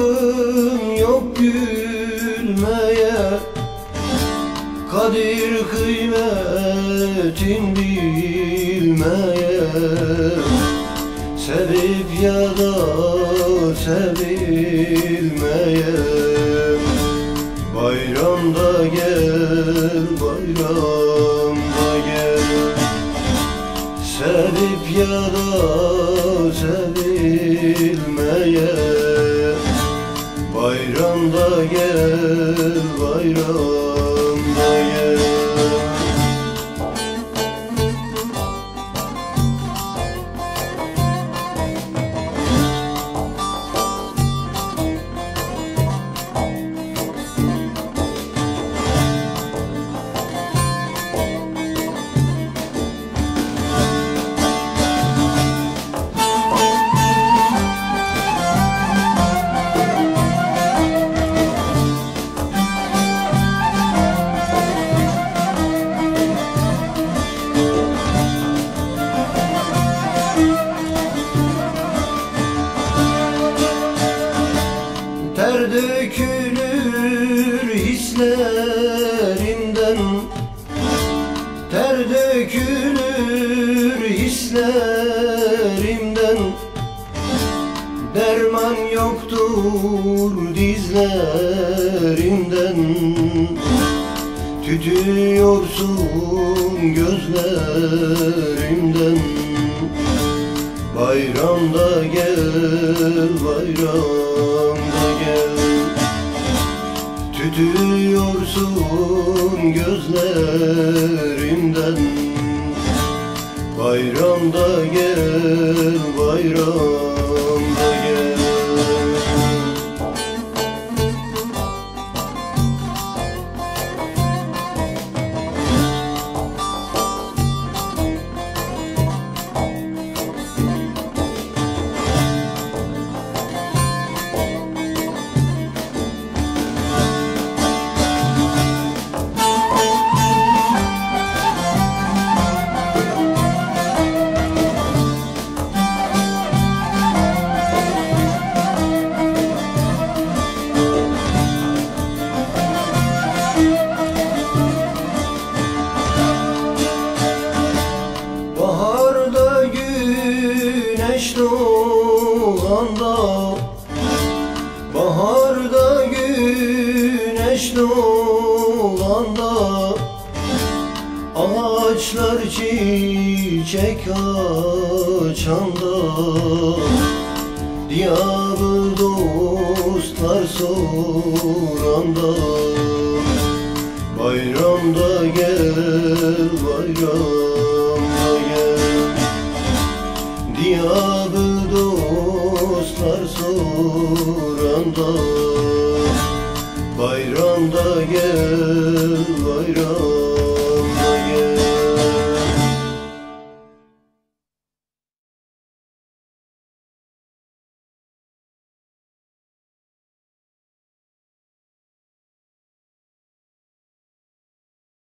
Hakkın yok gülmeye. Kadir kıymetin bilmeye. Sevip ya da sevilmeye. Bayramda gel bayramda gel. Sevip ya da sevilmeye. Bayramda gel, bayramda Ter dökülür hislerimden Ter dökülür hislerimden Derman yoktur dizlerimden Tütüyorsun gözlerimden Bayramda gel, bayramda Tütüyorsun gözlerimden Bayramda gel, bayramda doğanda Baharda güneş doğanda Ağaçlar çiçek açanda. Diyarı dostlar soranda. Bayramda gel, bayramda Diyabı dostlar soranda. Bayramda gel, bayramda